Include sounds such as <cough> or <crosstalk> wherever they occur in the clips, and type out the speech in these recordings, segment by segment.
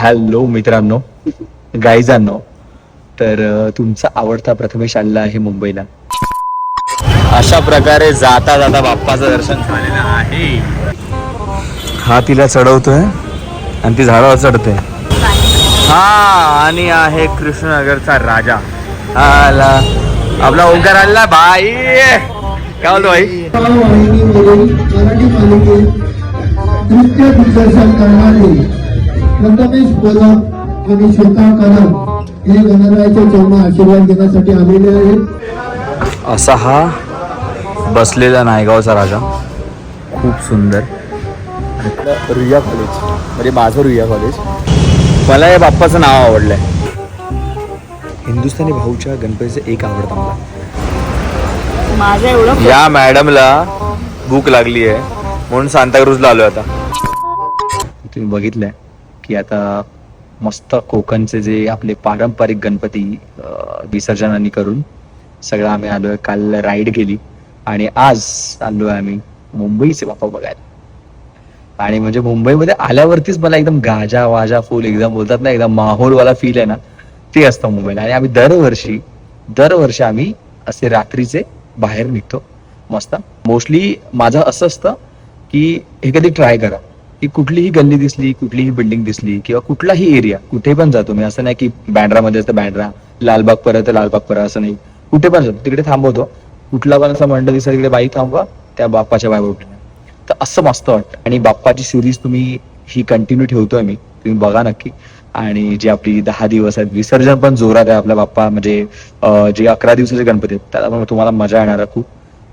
Hello मित्रांनो गाईजांनो तर तुमचा आवडता प्रथमेश आलेला आहे मुंबईला. अशा प्रकारे जाता जाता बाप्पाचं दर्शन झालेलं आहे. हा तिला चढवतोय आणि ती झाडावर चढते. हा आणि आहे कृष्णनगरचा राजा. आला आपला ओंकार आला बाई. काय बोलतो भाई मराठी मालिकेत नृत्य दिग्दर्शन करणारे प्रथमेश पलक आणि श्वेता कदम हे गणरायाच्या चरण आशीर्वाद घेण्यासाठी आलेले आहेत असा हा बसलेला नायगावचा राजा. खूप सुंदर. रुईया कॉलेज म्हणजे माझं रुईया कॉलेज मला या बाप्पाचं नाव आवडलंय. हिंदुस्थानी भाऊच्या गणपतीचं एक आवडतं मला. माझं एवढं या मॅडमला भूक लागली आहे म्हणून सांताक्रूजला आलोय आता. तुम्ही बघितलंय. की आता मस्त कोकणचे जे आपले पारंपरिक गणपती अं, करून सगळं आम्ही आलोय. काल राईड गेली आणि आज आलोय आम्ही मुंबईचे बाप्पा बघायला. आणि म्हणजे मुंबईमध्ये आल्यावरतीच मला एकदम गाजा वाजा फुल एकदम बोलतात ना एकदम माहोलवाला फील आहे ना ते असतं मुंबईला. आणि आम्ही दरवर्षी दरवर्षी आम्ही असे रात्रीचे बाहेर निघतो. मस्त. मोस्टली माझं असं असतं की हे कधी ट्राय करा. की कुठलीही गल्ली दिसली कुठलीही बिल्डिंग दिसली किंवा कुठलाही एरिया कुठे पण जातो. मी असं नाही की बँड्रामध्ये असतं बँड्रा लालबाग परत लालबाग परत असं नाही. कुठे पण जातो. तिकडे थांबवतो. कुठला पण असं मंडळ दिसला तिकडे बाई थांबवा त्या बाप्पाच्या बाय उठल्या तर असं मस्त वाटतं. आणि बाप्पाची सिरीज तुम्ही ही कंटिन्यू ठेवतोय मी. तुम्ही बघा नक्की. आणि जी आपली दहा दिवस आहेत विसर्जन पण जोरात आहे आपला बाप्पा. म्हणजे जे अकरा दिवसाचे गणपती आहेत त्याला पण तुम्हाला मजा येणार खूप.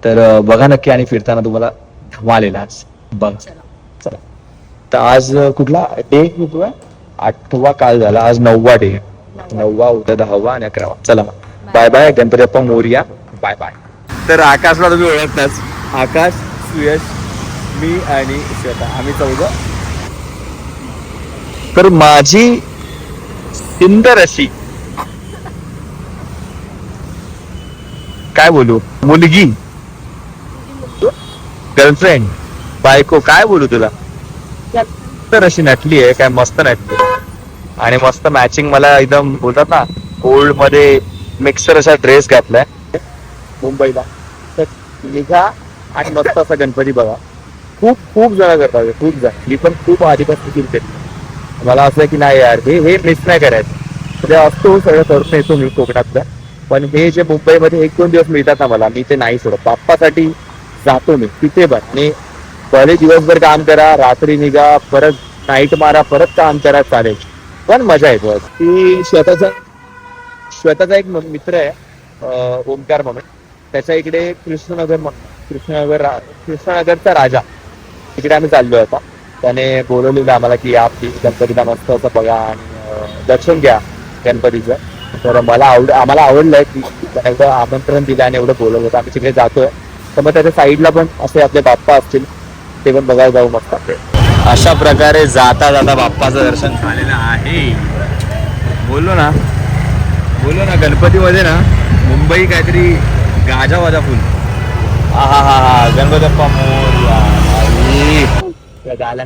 तर बघा नक्की आणि फिरताना तुम्हाला धमाल येईल आज. बघा. चला. तर आज कुठला डे कुठला आहे? आठवा काल झाला. आज नववा डे नववा उद्या दहावा आणि अकरावा. चला bye bye Ganpati Bappa Morya. Bye bye तर आकाशला तुम्ही ओळखताच. आकाश सुयश मी आणि श्वेता. आम्ही चौघ. तर माझी सुंदर अशी. काय बोलू? मुलगी. गर्लफ्रेंड बायको काय बोलू तुला? तर अशी नटली आहे काय मस्त नटली आणि मस्त मॅचिंग मला एकदम बोलतात ना ओल्डमध्ये मिक्सर असा ड्रेस घातलाय. मुंबईला. तर निघा आणि मस्त असा गणपती बघा. खूप खूप जण करतात खूप जण. मी पण खूप आधीपासून फिरते मला असं की नाही यार हे हे मिस नाही करायचं. म्हणजे असतो सगळं करून येतो मी कोकणातलं. पण हे जे मुंबईमध्ये एक दोन दिवस मिळतात ना मला मी ते नाही सोडत. बाप्पासाठी जातो मी तिथे पण. आणि पहिले दिवसभर काम करा रात्री निघा परत नाईट मारा परत काम करा चालेल. पण मजा येतो. ती श्वेताचा श्वेताचा एक मित्र आहे ओमकार म्हणून. त्याच्या इकडे कृष्णनगर म्हणून कृष्णनगर कृष्णनगरचा राजा. तिकडे आम्ही चाललो आता त्याने बोलवलेलं आम्हाला की या गणपतीला मस्त असं बघा आणि दर्शन घ्या गणपतीचं. तर मला आवड आम्हाला आवडलंय की त्याने एवढं आमंत्रण दिलं आणि एवढं बोलवलं. होतं आम्ही तिकडे जातोय. तर मग त्याच्या साईडला पण असे आपले बाप्पा असतील. ते पण बघायला जाऊ मस्त. अशा प्रकारे जाता जाता बाप्पाचं दर्शन झालेलं आहे. बोललो ना. बोललो ना गणपतीमध्ये ना मुंबई काहीतरी गाजा वाजा फुल. हा हा हा हा गणपती बाप्पा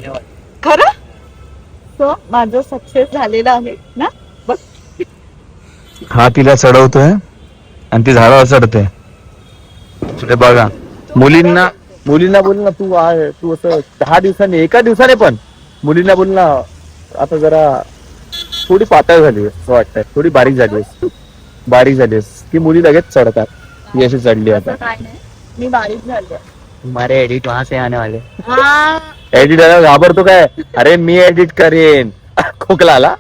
वा- खरं? तो माझं सक्सेस झालेलं आहे ना? बघ. हा तिला चढवतोय आणि ती झाडावर चढते. ते बघा मुलींना मुलींना बोल ना तू आहे तू असं दहा दिवसांनी एका दिवसाने पण मुलींना बोल ना आता जरा थोडी पातळ झाली असं वाटतंय. थोडी बारीक झाली आहेस. बारीक झाली आहेस. की मुली लगेच चढतात. ही अशी चढली आता. काय नाही. मी बारीक झाले तुम्हारे एडिट वहां से आने वाले. हा. एडिट घाबरतो काय? अरे मी एडिट करेन. खोकला आला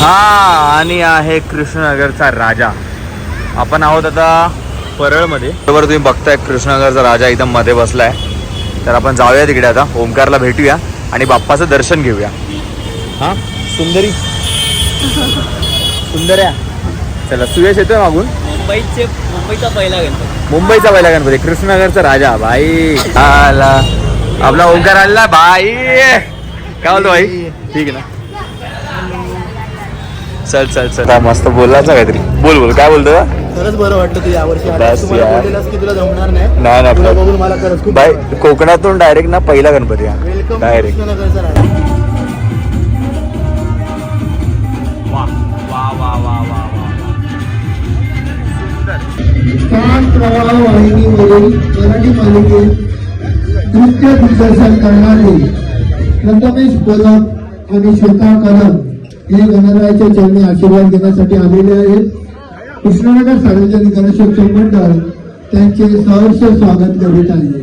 हा आणि आहे कृष्णनगरचा राजा. आपण आहोत आता परळमध्ये. बरोबर तुम्ही बघताय कृष्णनगरचा राजा एकदम मध्ये बसलाय. तर आपण जाऊया तिकडे आता ओमकारला भेटूया आणि बाप्पाचं दर्शन घेऊया. हा? सुंदरी? सुंदर्या? चला सुयश येतोय मागून? मुंबईचे मुंबईचा पहिला गणपती. मुंबईचा पहिला गणपती कृष्णनगरचा राजा भाई आला. आपला ओंकार आला भाई काय बोलतो भाई ठीक आहे ना? चल चल चल. काय मस्त बोललाच ना काहीतरी. बोल बोल. काय बोलतो? खरंच बरं वाटलं तू यावर्षी आलास. तुला जमणार नाही. बघून मला खरंच बाय कोकणातून डायरेक्ट ना पहिला गणपती वेलकम डायरेक्ट आणि स्वतः कलम हे गणरायाच्या चरणी आशीर्वाद घेण्यासाठी आलेले आहेत. कृष्णनगर सार्वजनिक गणेशोत्सव मंडळ त्यांचे सहर्ष स्वागत करीत आहे.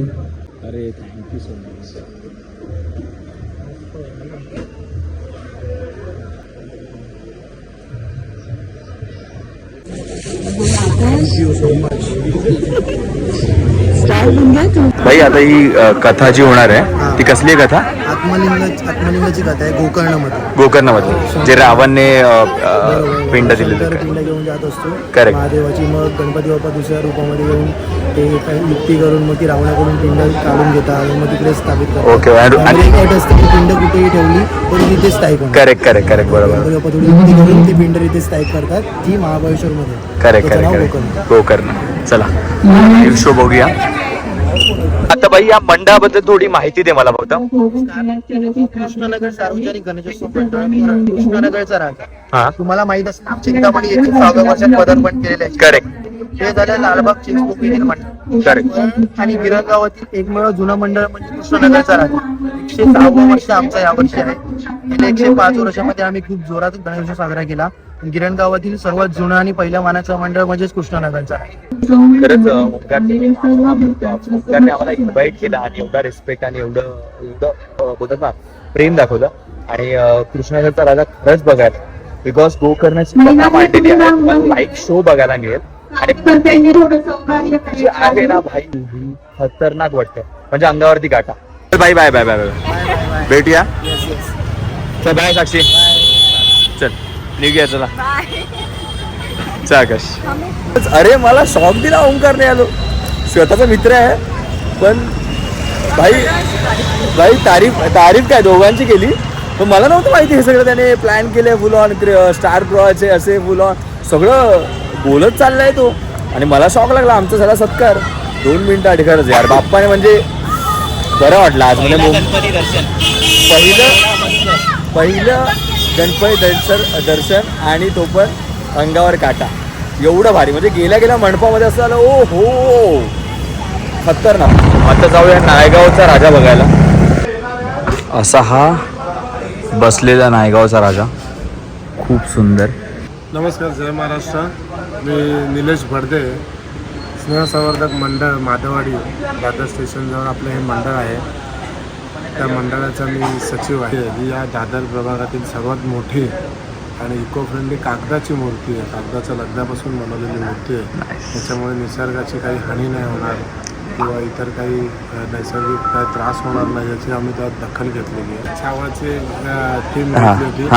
भाई आता ही अ, कथा जी होणार आहे ती कसली आहे कथा? आत्मलिंग आत्मलिंगाची कथा आहे गोकर्णमध्ये गोकर्णमध्ये जे रावणने अ, अ, पिंड दिलेली जात असतो. Correct. महादेवाची मग गणपती बाप्पा दुसऱ्या रूपामध्ये येऊन ते काही युक्ती करून मग ती रावणाकडून पिंड काढून घेतात आणि मग तिकडे स्थापित करतात. Okay, and- त्यामध्ये एक अट असते की पिंड कुठेही ठेवली तरी तिथे स्थायिक होणार. करेक्ट करेक्ट करेक्ट बरोबर. गणपती बाप्पा थोडी युक्ती करून ती पिंड इथे स्थायिक करतात जी महाबळेश्वरमध्ये. करेक्ट त्याचं नाव करेक्ट गोकर्ण. करेक्ट गोकर्ण. चला. शो बघूया. आता भाई या मंडळाबद्दल थोडी माहिती दे मला फक्त. कृष्णनगर सार्वजनिक गणेशोत्सव मंडळ कृष्णनगरचा राजा हा. तुम्हाला माहीत असेल चिंतामणी येथे सहाव्या वर्षात पदार्पण केलेले आहे. करेक्ट हे झालं लालबाग चिंचपोक येथील मंडळ. आणि गिरणगावातील एकमेव जुनं मंडळ म्हणजे कृष्णनगरचा राजा. एकशे सहावं वर्ष आमचं यावर्षी आहे. गेल्या एकशे पाच वर्षामध्ये आम्ही खूप जोरात गणेशोत्सव साजरा केला. गिरण गावातील सर्वात जुनं आणि पहिल्या मानाचं मंडळ म्हणजेच कृष्णनगरचा आहे. खरंच ओंकारने आम्हाला इन्व्हाइट केला आणि एवढा रिस्पेक्ट आणि एवढं एवढं बोलतात ना प्रेम दाखवलं. आणि कृष्णाचा राजा खरंच बघायला. बिकॉज आहे. पण लाईव्ह शो बघायला मिळेल. आणि आहे. ना भाई खतरनाक वाटते म्हणजे अंगावरती काटा bye bye bye bye bye. भेटूया? चल बाय साक्षी. चल निघूया चला. चल आकाश. अरे मला शॉक दिला ओंकारने आलो. स्वतःचा मित्र आहे पण भाई भाई तारीफ तारीफ काय? दोघांची केली. पण मला नव्हतं माहिती हे सगळं त्याने प्लॅन केलंय फुल ऑन स्टार प्रॉचे असे फुल ऑन सगळं बोलत चाललाय तो. आणि मला शॉक लागला. आमचा झाला सत्कार. दोन मिनिटं आधी खरंच यार. बाप्पाने म्हणजे बरं वाटलं. आज म्हणजे पहिला मुं- गणपती दर्शन. पहिलं पहिलं गणपती दर्शन दर्शन आणि तो पण अंगावर काटा. एवढं भारी. म्हणजे गेल्या गेल्या मंडपामध्ये असं झालं ओ हो खतरनाक. आता जाऊया नायगावचा राजा बघायला. असा हा बसलेला नायगावचा राजा. खूप सुंदर. नमस्कार जय महाराष्ट्र. मी निलेश भडदे स्नेहसंवर्धक मंडळ माधववाडी दादर स्टेशनजवळ आपलं हे मंडळ आहे. त्या मंडळाचा मी सचिव आहे. ही या दादर प्रभागातील सर्वात मोठी आणि इको फ्रेंडली कागदाची मूर्ती आहे. कागदाच्या लगद्यापासून बनवलेली मूर्ती आहे. त्याच्यामुळे निसर्गाची काही हानी नाही होणार. किंवा इतर काही नैसर्गिक काही त्रास होणार नाही याची आम्ही त्यात दखल घेतलेली आहे छावाची हा. घेतली होती. की,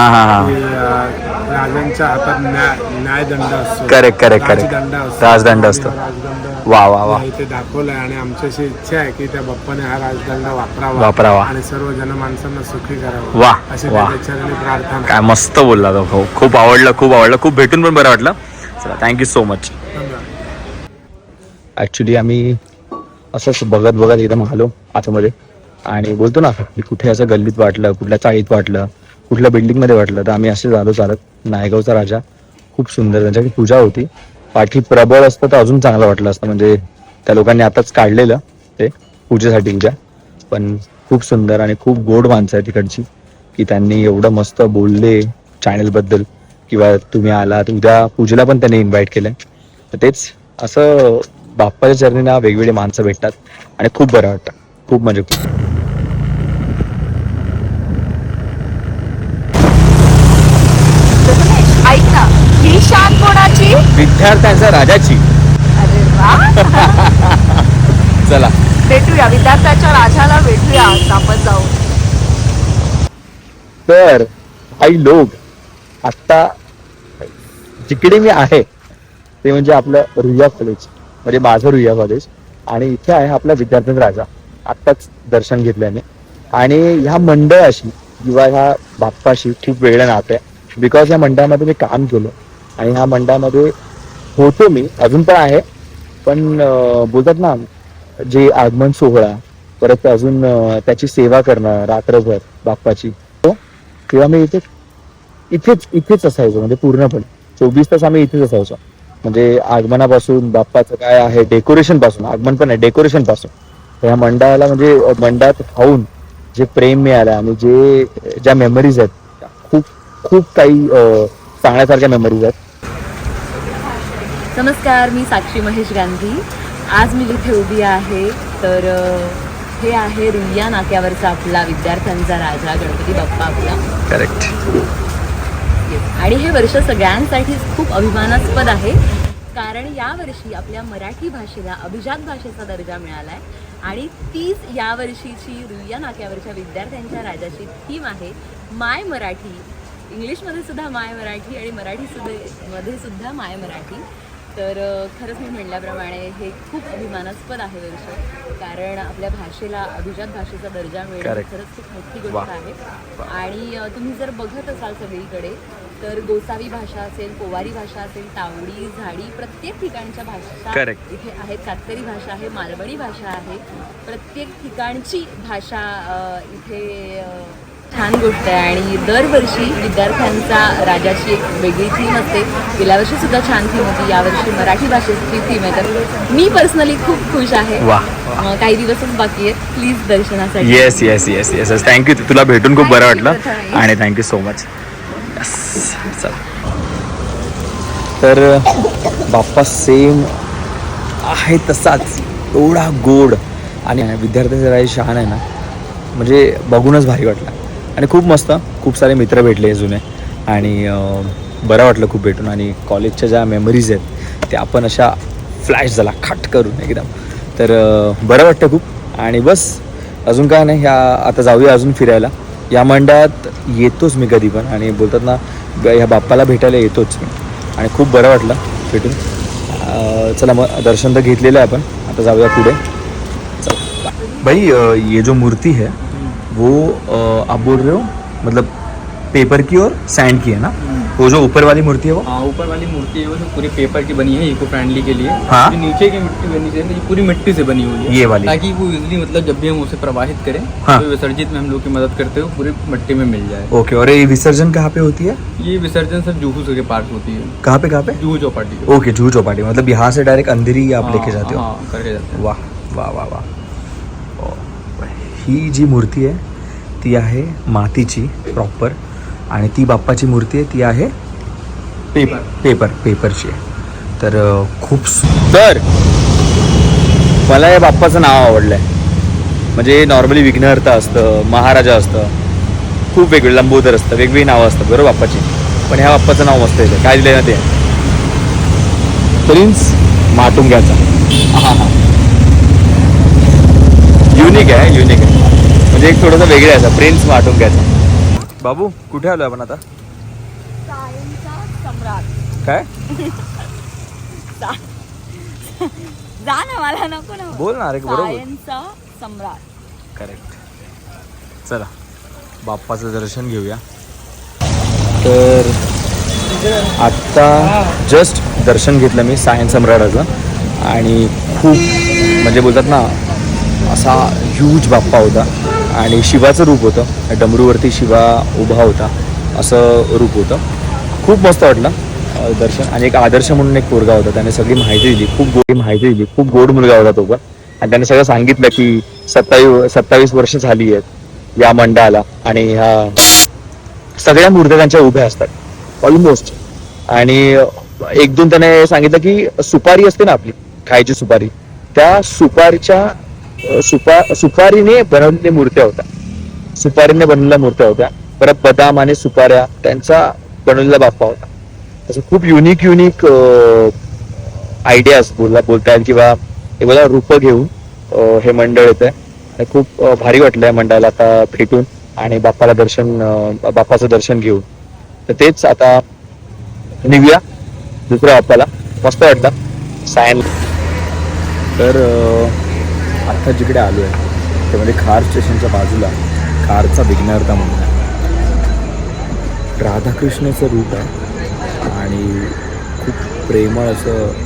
राजांच्या हातात न्याय न्यायदंड असतो Correct, correct, correct. राजदंड असतो राजदंड असतो. राजदंड वा वा वा इथे दाखवलाय आणि आमची अशी इच्छा आहे की त्या बाप्पाने हा राजदंड वापरावा वापरावा. आणि सर्व जनमानसांना सुखी करावं वा, अशी वा. प्रार्थना काय मस्त बोलला तो भाऊ खूप आवडलं खूप आवडलं खूप भेटून पण बरं वाटलं चला थँक्यू सो मच ॲक्च्युली आम्ही असंच बघत बघत एकदम आलो आतमध्ये. आणि बोलतो ना की कुठे असं गल्लीत वाटलं कुठल्या चाळीत वाटलं कुठल्या बिल्डिंगमध्ये वाटलं तर आम्ही असे झालो चालत नायगावचा राजा खूप सुंदर त्यांच्याकडे पूजा होती. पाठी प्रबळ असतं तर अजून चांगलं वाटलं असतं म्हणजे त्या लोकांनी आताच काढलेलं ते पूजेसाठी पण खूप सुंदर आणि खूप गोड माणसं आहे तिकडची की त्यांनी एवढं मस्त बोलले चॅनलबद्दल किंवा तुम्ही आलात उद्या पूजेला पण त्यांनी इन्व्हाइट केलं तर तेच असं बाप्पाच्या ना वेगवेगळी माणसं भेटतात आणि खूप बरं वाटतं. खूप म्हणजे खूप. ऐक ना. शान कोणाची? विद्यार्थ्यांच्या राजाची. अरे चला. भेटूया. विद्यार्थ्याच्या राजाला भेटूया आपण जाऊ तर काही लोक आता जिकडे मी आहे ते म्हणजे आपलं रुया कॉलेज. म्हणजे माझं रुईया कॉलेज आणि इथे आहे आपला विद्यार्थ्यांचा राजा. आत्ताच दर्शन घेतल्याने आणि ह्या मंडळाशी किंवा ह्या बाप्पाशी खूप वेगळं नातं. आहे बिकॉज या मंडळामध्ये मी काम केलं. आणि ह्या मंडळामध्ये होतो मी. अजून पण आहे. पण बोलतात ना जे आगमन सोहळा परत अजून त्याची सेवा करणं रात्रभर बाप्पाची. तेव्हा मी इथे इथेच इथेच असायचो. म्हणजे पूर्णपणे. चोवीस तास आम्ही इथेच असायचो. म्हणजे आगमनापासून बाप्पाचं काय आहे डेकोरेशनपासून आगमन पण आहे डेकोरेशनपासून. तर ह्या मंडळाला म्हणजे मंडळात खाऊन जे प्रेम मिळालं आणि जे ज्या मेमरीज आहेत खूप खूप काही सांगण्यासारख्या मेमरीज आहेत. नमस्कार मी साक्षी महेश गांधी. आज मी जिथे उभी आहे तर हे आहे रुईया नाक्यावरचा आपला विद्यार्थ्यांचा राजा गणपती बाप्पा आपला. करेक्ट. आणि हे वर्ष सगळ्यांसाठीच खूप अभिमानास्पद आहे. कारण यावर्षी आपल्या मराठी भाषेला अभिजात भाषेचा दर्जा मिळाला आहे आणि तीच यावर्षीची रुईया नाक्यावरच्या विद्यार्थ्यांच्या राजाची थीम आहे माय मराठी. इंग्लिशमध्ये सुद्धा माय मराठी आणि मराठी सुद्धा मध्ये सुद्धा माय मराठी. तर खरंच मी म्हणल्याप्रमाणे हे खूप अभिमानास्पद आहे वर्ष कारण आपल्या भाषेला अभिजात भाषेचा दर्जा मिळणं. खरंच खूप मोठी. गोष्ट आहे आणि तुम्ही जर बघत असाल सगळीकडे तर गोसावी भाषा असेल पोवारी भाषा असेल तावडी झाडी प्रत्येक ठिकाणच्या भाषा. इथे आहेत कातकरी भाषा आहे मालवणी भाषा आहे प्रत्येक ठिकाणची भाषा इथे छान गोष्ट आहे आणि दरवर्षी विद्यार्थ्यांचा राजाची एक वेगळी थीम असते. गेल्या वर्षी सुद्धा छान थीम होती. यावर्षी मराठी भाषेची थीम आहे. तर मी पर्सनली खूप खुश आहे. काही दिवसच बाकी आहेत. प्लीज दर्शनासाठी. Yes yes yes yes yes thank you तुला भेटून खूप बरं वाटलं. आणि थँक्यू सो मच तर बाप्पा सेम आहे तसाच. एवढा गोड. आणि विद्यार्थ्यांचा राही शहाण आहे ना. म्हणजे बघूनच भारी वाटलं. आणि खूप मस्त. खूप सारे मित्र भेटले जुने. आणि बरं वाटलं खूप भेटून. आणि कॉलेजच्या ज्या मेमरीज आहेत त्या आपण अशा फ्लॅश झाला खट करून एकदम. तर बरं वाटतं खूप. आणि बस अजून काय नाही ह्या आता जाऊया अजून फिरायला. या मंडळात येतोच मी कधी पण. आणि बोलतात ना ह्या बाप्पाला भेटायला येतोच मी. आणि खूप बरं वाटलं भेटून. चला मग दर्शन तर घेतलेलं आहे आपण. आता जाऊया पुढे. चला. भाई ये जो मूर्ती है वो आप बोल रहे हो? मतलब पेपर की और सैंड की है ना? वो जो ऊपर वाली मूर्ति है वो? हाँ ऊपर वाली मूर्ति है वो जो पूरी पेपर की बनी है इको फ्रेंडली के लिए। हाँ। जो नीचे की मिट्टी बनी है ये पूरी मिट्टी से बनी हुई है। ये वाली। ताकि वो इजली मतलब जब भी हम उसे प्रवाहित करें हाँ। तो विसर्जित में हम लोग की मदद करते हुए पूरी मिट्टी में मिल जाए। ओके और ये विसर्जन कहाँ पे होती है? ये विसर्जन सर जूहू के पार्क होती है। कहाँ पे कहाँ पे? जूहू चौपाटी। ओके जूह चौपाटी मतलब यहाँ से डायरेक्ट अंधेरी ही आप लेके जाते हो। हाँ जाते हैं। वाह वाह वाह वाह। ही जी मूर्ती आहे ती आहे मातीची प्रॉपर आणि ती बाप्पाची मूर्ती आहे ती आहे पेपर पेपर पेपरची आहे. तर खूप सुंदर मला या बाप्पाचं नाव आवडलं आहे म्हणजे नॉर्मली विघ्नहर्ता असतं महाराजा असतं खूप वेगळं लंबोदर असतं वेगवेगळी नावं असतात बरोबर बाप्पाची? पण ह्या बाप्पाचं नाव मस्त येतं. काय दिलं ना ते? प्रिन्स माटुंग्याचा हां हां युनिक आहे युनिक आहे. म्हणजे एक थोडंसं वेगळं आहे असं प्रिन्स माटुंग्याचा बाबू कुठे आलो आपण आता? काय? जा ना मला नको ना. बोल ना अरे बरोबर. सम्राट. करेक्ट चला बाप्पाचं दर्शन घेऊया. तर आत्ता जस्ट दर्शन घेतलं मी सायन सम्राटाचं. आणि खूप म्हणजे बोलतात ना असा ह्यूज बाप्पा होता. आणि शिवाचं रूप होतं. डमरूवरती शिवा उभा होता. असं रूप होतं. खूप मस्त वाटलं दर्शन. आणि एक आदर्श म्हणून एक पोरगा होता. त्याने सगळी माहिती दिली. खूप गोड माहिती दिली. खूप गोड मुलगा होता तो पण. आणि त्याने सगळं सांगितलं की सत्तावीस सत्तावीस वर्ष झाली आहेत या मंडळाला. आणि ह्या सगळ्या मूर्त्या त्यांच्या उभ्या असतात. ऑलमोस्ट आणि एक दोन त्याने सांगितलं की सुपारी असते ना आपली खायची सुपारी. त्या सुपारीच्या सुपा सुपारीने बनवलेल्या मूर्त्या होत्या. सुपारीने बनवलेल्या मूर्त्या होत्या. परत बदाम आणि सुपाऱ्या त्यांचा बनवलेला बाप्पा होता. असं खूप युनिक युनिक आयडियाज बोलला बोलता येईल किंवा हे बोला रूपं घेऊन हे मंडळ येत आहे खूप भारी वाटलं आहे मंडळाला आता भेटून आणि बाप्पाला दर्शन बाप्पाचं दर्शन घेऊन. तर तेच आता निघूया. दुसऱ्या बाप्पाला. मस्त वाटलं. सायन तर आत्ता आता जिकडे आलो आहे त्यामध्ये खार स्टेशनच्या बाजूला खारचा विघ्नहर्ता म्हणून आहे. राधाकृष्णाचं रूप आहे आणि खूप प्रेमळ असं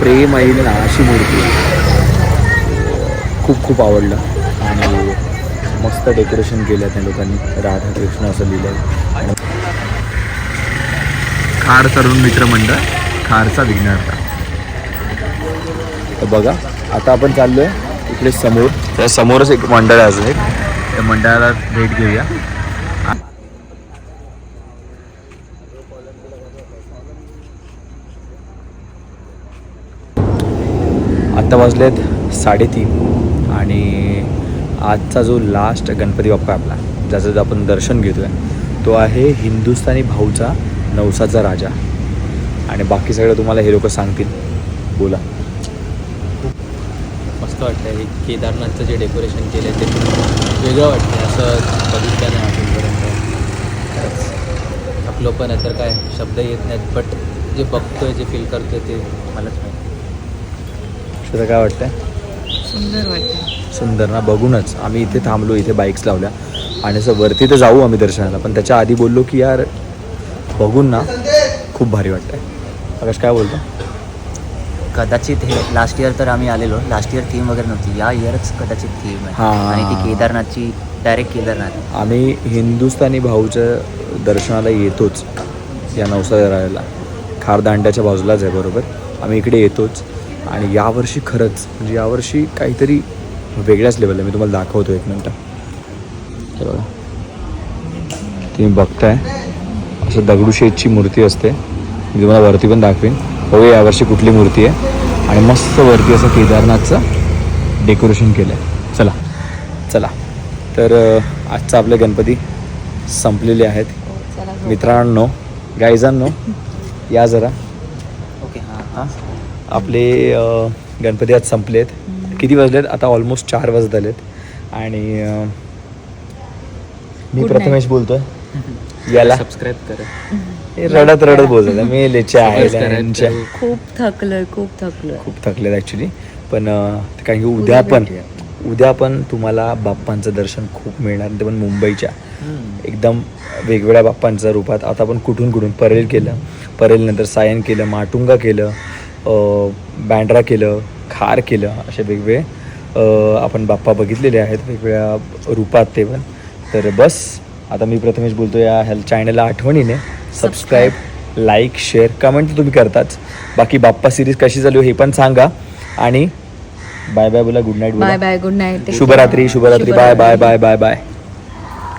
प्रेम आहे ना अशी मूर्ती खूप खूप आवडलं आणि मस्त डेकोरेशन केलं त्या लोकांनी. राधाकृष्ण असं लिहिलं आणि खार तरुण मित्र म्हणलं खारचा विघ्नहर्ता. तर बघा आता आपण चाललोय इकडे समोर. त्या समोरच एक मंडळ आहे एक. त्या मंडळाला भेट घेऊया. आत्ता वाजलेत साडेतीन आणि आजचा जो लास्ट गणपती बाप्पा आपला ज्याचं जो आपण दर्शन घेतो आहे तो आहे हिंदुस्थानी भाऊचा नवसाचा राजा. आणि बाकी सगळं तुम्हाला हे लोक सांगतील. बोला. मस्त वाटतं हे केदारनाथचं जे डेकोरेशन केलं ते वेगळं वाटतं असं बघितलं नाही अजूनपर्यंत. आपलं पण आहे तर काय शब्द येत नाहीत बट जे बघतोय जे फील करतोय ते मलाच माहिती तुला काय वाटतंय? सुंदर वाटतं सुंदर ना बघूनच. आम्ही इथे थांबलो इथे बाईक्स लावल्या. आणि असं वरती तर जाऊ आम्ही दर्शनाला पण त्याच्या आधी बोललो की यार बघून ना. खूप भारी वाटतंय. आकाश काय बोलतो? कदाचित हे लास्ट इयर तर आम्ही आलेलो. लास्ट इयर थीम वगैरे नव्हती. या इयरच कदाचित थीम आहे. हां. आणि ती केदारनाथची डायरेक्ट केदारनाथ. आम्ही हिंदुस्थानी भाऊच्या दर्शनाला येतोच या नवसाळ्याला खारदांड्याच्या बाजूलाच आहे बरोबर? आम्ही इकडे येतोच. आणि यावर्षी खरंच म्हणजे यावर्षी काहीतरी वेगळ्याच लेवलला मी तुम्हाला दाखवतो एक मिनटं. हे बघा. तुम्ही बघताय. असं दगडूशेठची मूर्ती असते. मी तुम्हाला वरती पण दाखवेन. बघूया यावर्षी कुठली मूर्ती आहे. आणि मस्त वरती असं केदारनाथचं डेकोरेशन केलं आहे चला. चला. तर आजचा आपले गणपती संपलेले आहेत. मित्रांनो गायजांनो या जरा. ओके हां. हां? आपले गणपती आज संपलेत. किती वाजलेत? आता ऑलमोस्ट चार वाजत आलेत. आणि मी प्रथमेश बोलतोय. याला. <laughs> सबस्क्राईब करा. हे रडत रडत बोलत मी लेच्या करायचं. खूप थकलोय खूप थकलोय. खूप थकलेत ॲक्च्युली पण अं, कारण की उद्या पण उद्या पण तुम्हाला बाप्पांचं दर्शन खूप मिळणार. ते पण मुंबईच्या. एकदम वेगवेगळ्या बाप्पांच्या रूपात. आता आपण कुठून कुठून? परेल केलं. परेलनंतर सायन केलं माटुंगा केलं अं, बँड्रा केलं खार केलं असे वेगवेगळे अं, आपण बाप्पा बघितलेले आहेत. वेगवेगळ्या रूपात ते पण. तर बस आता मी प्रथमेश बोलतो या हेल्थ चॅनलला आठवणीने. सबस्क्राईब लाईक शेअर कमेंट तुम्ही करताच. बाकी बाप्पा सिरीज कशी चालू आहे हे पण सांगा. आणि बाय बाय बोला गुड नाईट बाय बोला बाय गुड नाईट शुभरात्री शुभरात्री. Bye bye bye bye bye